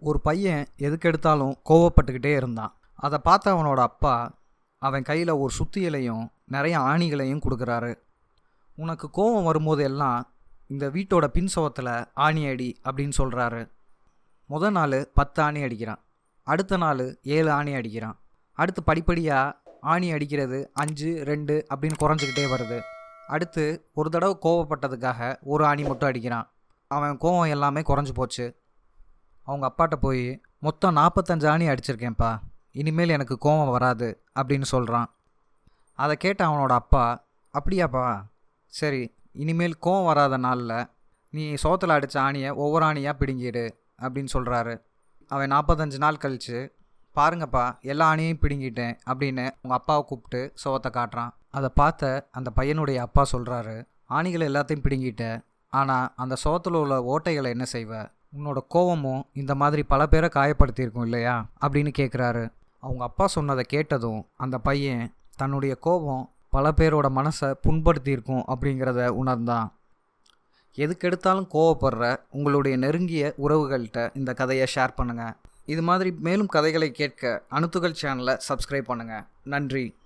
ஒரு பையன் எதுக்கெடுத்தாலும் கோவப்பட்டுக்கிட்டே இருந்தான். அதை பார்த்த அவனோட அப்பா அவன் கையில் ஒரு சுத்தியலையும் நிறைய ஆணிகளையும் கொடுக்குறாரு. உனக்கு கோவம் வரும்போது எல்லாம் இந்த வீட்டோட பின் சுவத்தில் ஆணி அடி அப்படின்னு சொல்கிறாரு முத நாள் பத்து ஆணி அடிக்கிறான். அடுத்த நாள் ஏழு ஆணி அடிக்கிறான். அடுத்து படிப்படியாக ஆணி அடிக்கிறது அஞ்சு ரெண்டு அப்படின்னு குறைஞ்சிக்கிட்டே வருது. அடுத்து ஒரு தடவை கோவப்பட்டதுக்காக ஒரு ஆணி மட்டும் அடிக்கிறான். அவன் கோவம் எல்லாமே குறைஞ்சி போச்சு. அவங்க அப்பாட்ட போய் மொத்தம் நாற்பத்தஞ்சு ஆணி அடிச்சிருக்கேன்ப்பா. இனிமேல் எனக்கு கோவம் வராது அப்படின்னு சொல்கிறான் அதை கேட்ட அவனோட அப்பா அப்படியாப்பா. சரி இனிமேல் கோவம் வராத நாளில் நீ சோத்தில் அடித்த ஆணியை ஒவ்வொரு ஆணியாக பிடுங்கிடு அப்படின்னு சொல்கிறாரு அவன் நாற்பத்தஞ்சு நாள் கழித்து பாருங்கப்பா எல்லா ஆணியையும் பிடுங்கிட்டேன் அப்படின்னு உங்கள் அப்பாவை கூப்பிட்டு சோத்தை காட்டுறான். அதை பார்த்த அந்த பையனுடைய அப்பா சொல்கிறாரு ஆணிகளை எல்லாத்தையும் பிடுங்கிட்ட ஆனால் அந்த சோத்தில் உள்ள ஓட்டைகளை என்ன செய்வ? உன்னோட கோவமும் இந்த மாதிரி பல பேரை காயப்படுத்தியிருக்கும் இல்லையா? அப்படின்னு கேட்குறாரு அவங்க அப்பா சொன்னதை கேட்டதும் அந்த பையன் தன்னுடைய கோபம் பல பேரோட மனசை புண்படுத்தியிருக்கும் அப்படிங்கிறத உணர்ந்தான். எதுக்கெடுத்தாலும் கோவப்படுற உங்களுடைய நெருங்கிய உறவுகள்கிட்ட இந்த கதையை ஷேர் பண்ணுங்கள் இது மாதிரி மேலும் கதைகளை கேட்க அணுத்துகள் சேனலை சப்ஸ்கிரைப் பண்ணுங்கள் நன்றி.